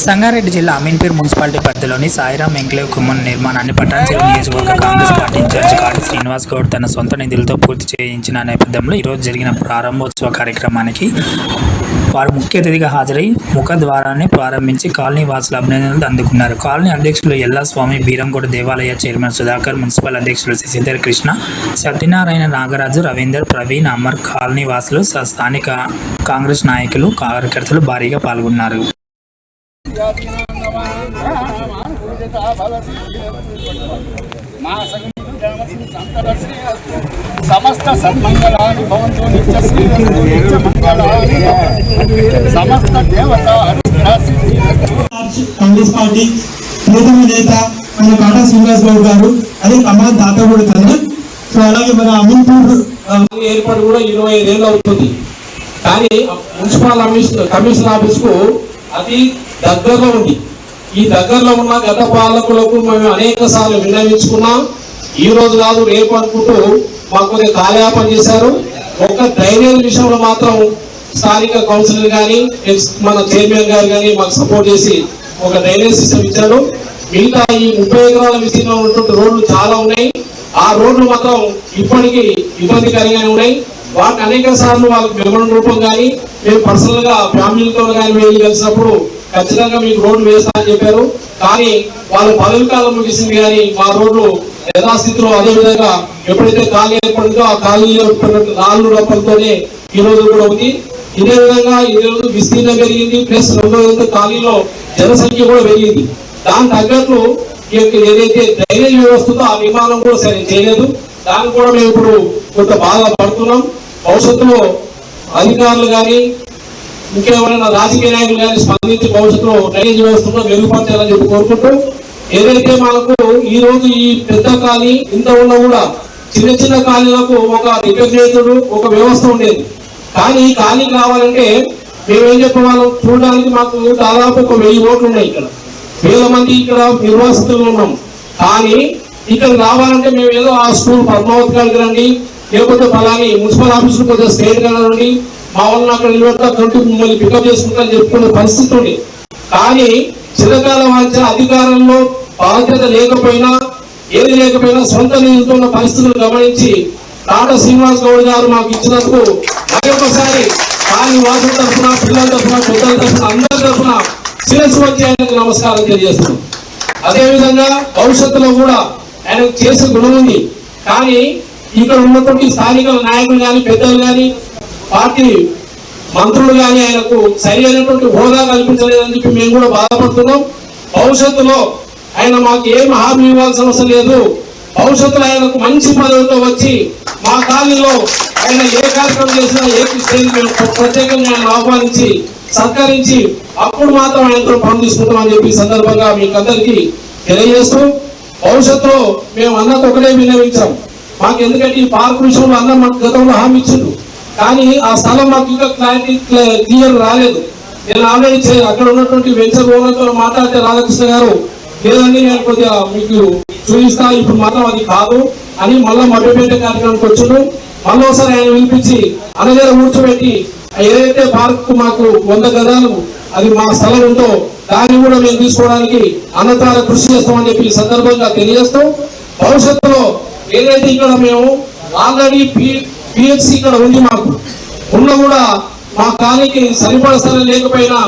సంగారెడ్డి జిల్లా అమీన్పూర్ మున్సిపాలిటీ పరిధిలోని సాయిరాం ఎంక్లేవ్ కుమ్మన్ నిర్మాణాన్ని పట్టణ నియోజకవర్గ కాంగ్రెస్ పార్టీ ఇన్ఛార్జ్ కాటి శ్రీనివాస్ గౌడ్ తన సొంత నిధులతో పూర్తి చేయించిన నేపథ్యంలో ఈరోజు జరిగిన ప్రారంభోత్సవ కార్యక్రమానికి వారు ముఖ్య అతిథిగా హాజరై ముఖద్వారాన్ని ప్రారంభించి కాలనీ వాసుల అభినందనలు అందుకున్నారు. కాలనీ అధ్యక్షులు ఎల్లా స్వామి బీరంగూడ దేవాలయ చైర్మన్ సుధాకర్ మున్సిపల్ అధ్యక్షులు శశిధర్ కృష్ణ సత్యనారాయణ నాగరాజు రవీందర్ ప్రవీణ్ అమర్ కాలనీ వాసులు స- స్థానిక కాంగ్రెస్ నాయకులు కార్యకర్తలు భారీగా పాల్గొన్నారు. సమస్త సన్మంగళాన్ని భవంతు నిత్య శ్రీ నిత్య మంగళాని సమస్త దేవత కాంగ్రెస్ పార్టీ ప్రథమ నేత మన కాటా శ్రీనివాస్ గౌడ్ గారు అదే అమ్మ దాత కూడా తను సో అలాగే మన అమీన్పూర్ ఏర్పాటు కూడా ఇరవై ఐదేళ్ళు అవుతుంది. కానీ మున్సిపల్ కమిషన్ కమిషన్ ఆఫీస్కు అది దగ్గరలో ఉంది. ఈ దగ్గరలో ఉన్న గత పాలకులకు మేము అనేక సార్లు విన్నవించుకున్నాం. ఈ రోజు కాదు రేపు అనుకుంటూ మాకు కొద్దిగా కాలయాపన చేశారు. ఒక డ్రైనేజ్ విషయంలో మాత్రం స్థానిక కౌన్సిలర్ కానీ మన చైర్మన్ గారు కానీ మాకు సపోర్ట్ చేసి ఒక డ్రైనేజ్ సిస్టమ్ ఇచ్చారు. మిగతా ఈ ముప్పై ఎకరాల విస్తీర్ణంలో ఉన్నటువంటి రోడ్లు చాలా ఉన్నాయి. ఆ రోడ్లు మాత్రం ఇప్పటికీ ఇబ్బందికరంగానే ఉన్నాయి. వాళ్ళకి అనేక సార్లు వాళ్ళకి వివరణ రూపం కానీ మేము పర్సనల్గా ఫ్యామిలీతో కానీ వెళ్ళి కలిసినప్పుడు ఖచ్చితంగా మీకు రోడ్లు వేస్తా అని చెప్పారు. కానీ వాళ్ళ పదవి కాలం ముగిసింది కానీ మా రోడ్లు యథాస్థితిలో అదే విధంగా ఎప్పుడైతే ఖాళీ ఏర్పడిందో ఆ ఖాళీలో ఏర్పడినట్టు నాలుగు రూపాయలతోనే ఈ రోజు కూడా ఉంది. ఇదే విధంగా ఈ రోజు విస్తీర్ణం పెరిగింది ప్లస్ రెండో ఖాళీలో జనసంఖ్య కూడా పెరిగింది. దాని తగ్గట్లు ఈ యొక్క ఏదైతే డ్రైనేజ్ వ్యవస్థతో ఆ విమానం కూడా సరే చేయలేదు. దాన్ని కూడా మేము ఇప్పుడు కొంత బాధ పడుతున్నాం భవిష్యత్తులో అధికారులు కానీ ఇంకేమైనా రాజకీయ నాయకులు కానీ స్పందించి భవిష్యత్తులో డ్రైనేజ్ వ్యవస్థలో మెరుగుపరచాలని చెప్పి కోరుకుంటూ ఏదైతే మనకు ఈ రోజు ఈ పెద్ద ఖాళీ ఇంత ఉన్నా కూడా చిన్న చిన్న ఖాళీలకు ఒక రికగ్నేటెడ్ ఒక వ్యవస్థ ఉండేది. కానీ ఈ ఖాళీ కావాలంటే మేమేం చెప్పేవాళ్ళం? చూడడానికి మాకు దాదాపు ఒక వెయ్యి ఓట్లు ఉన్నాయి ఇక్కడ. వేల మంది ఇక్కడ నిర్వాసితులు ఉన్నాం. కానీ ఇక్కడ రావాలంటే మేము ఏదో ఆ స్కూల్ పద్మావతి గారికి రండి లేకపోతే ఫలాని మున్సిపల్ ఆఫీసులు కొంచెం స్టేట్గా మా వాళ్ళని అక్కడ నిలబెట్టా మిమ్మల్ని పికప్ చేసుకుంటారని చెప్పుకునే పరిస్థితి ఉంది కానీ చిరకాల వాంఛ అధికారంలో బాధ్యత లేకపోయినా ఏది లేకపోయినా సొంత నిధులతో ఉన్న పరిస్థితులు గమనించి తాట శ్రీనివాస్ గౌడ్ గారు మాకు ఇచ్చినందుకు మరొకసారి కానీ వాసుల తరఫున పిల్లల తరఫున పెద్దల తరఫున అందరి తరఫున శిరస్సు వచ్చి ఆయనకు నమస్కారం తెలియజేస్తున్నాం. అదేవిధంగా భవిష్యత్తులో కూడా ఆయనకు చేసే గుణం ఉంది. కానీ ఇక్కడ ఉన్నటువంటి స్థానిక నాయకులు కానీ పెద్దలు కానీ పార్టీ మంత్రులు కానీ ఆయనకు సరి అయినటువంటి హోదా కల్పించలేదని చెప్పి మేము కూడా బాధపడుతున్నాం. భవిష్యత్తులో ఆయన మాకు ఏం హామీ ఇవ్వాల్సిన అవసరం లేదు. భవిష్యత్తులో ఆయనకు మంచి పదవితో వచ్చి మా కాలనీలో ఆయన ఏ కార్యక్రమం చేసినా ఏ మేము ప్రత్యేకంగా ఆయన ఆహ్వానించి సత్కరించి అప్పుడు మాత్రం ఆయనతో పనులు తీసుకుంటామని చెప్పి సందర్భంగా మీకు అందరికీ తెలియజేస్తూ భవిష్యత్తులో మేము అన్నకు ఒకటే విన్నవించాం మాకు ఎందుకంటే ఈ పార్క్ విషయంలో అన్న మాకు గతంలో హామీ ఇచ్చిండు కానీ ఆ స్థలం మాకు ఇంకా క్లారిటీ క్లియర్ రాలేదు. నేను ఆల్రెడీ అక్కడ ఉన్నటువంటి వెంచర్ ఓనర్తో మాట్లాడితే రాధాకృష్ణ గారు లేదండి నేను కొద్దిగా మీకు చూపిస్తా ఇప్పుడు మాత్రం అది కాదు అని మళ్ళీ మభ్యపెట్టే కార్యక్రమానికి వచ్చాడు మళ్ళీ ఒకసారి ఆయన పిలిపించి అనగారు కూర్చోబెట్టి ఏదైతే పార్క్ మాకు వంద గదాలు అది మా స్థలం ఉందో దాన్ని కూడా మేము తీసుకోవడానికి అన్నతార కృషి చేస్తామని చెప్పి ఈ సందర్భంగా తెలియజేస్తూ భవిష్యత్తులో ఏదైతే ఇక్కడ మేము ఆల్రెడీ పిహెచ్సి ఇక్కడ ఉంది మాకు ఉన్న కూడా మా కాలనీకి సరిపడసరి లేకపోయినా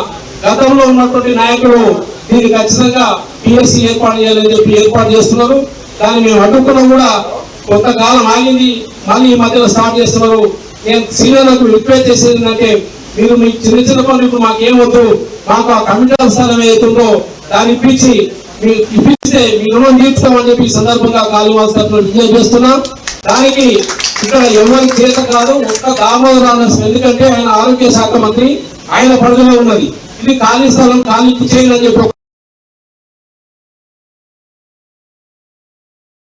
గతంలో ఉన్నటువంటి నాయకులు దీన్ని ఖచ్చితంగా పిఎస్సి ఏర్పాటు చేయాలని చెప్పి ఏర్పాటు చేస్తున్నారు. దాన్ని మేము అడ్డుకున్నా కూడా కొంతకాలం ఆగింది మళ్ళీ ఈ మధ్యలో స్టార్ట్ చేస్తున్నారు. నేను సీనియర్లకు రిక్వెస్ట్ చేసేది ఏంటంటే మీరు మీ చిన్న చిన్న పనులు ఇప్పుడు మాకు ఏం మాకు ఆ కమిటీ స్థానం ఏదైతుందో దాన్ని ఇప్పించి మీరు ఇప్పిస్తే మీ రుణం తీర్చుకోమని చెప్పి ఈ సందర్భంగా కాళీవాస్ తరఫున విజ్ఞప్తి చేస్తున్నా. దానికి ఇక్కడ ఎవరికి చేత కాదు ఒక్క దామోదరాన ఎందుకంటే ఆయన ఆరోగ్య శాఖ మంత్రి ఆయన పరిధిలో ఉన్నది. ఇది ఖాళీ స్థలం ఖాళీ చేయాలని చెప్పి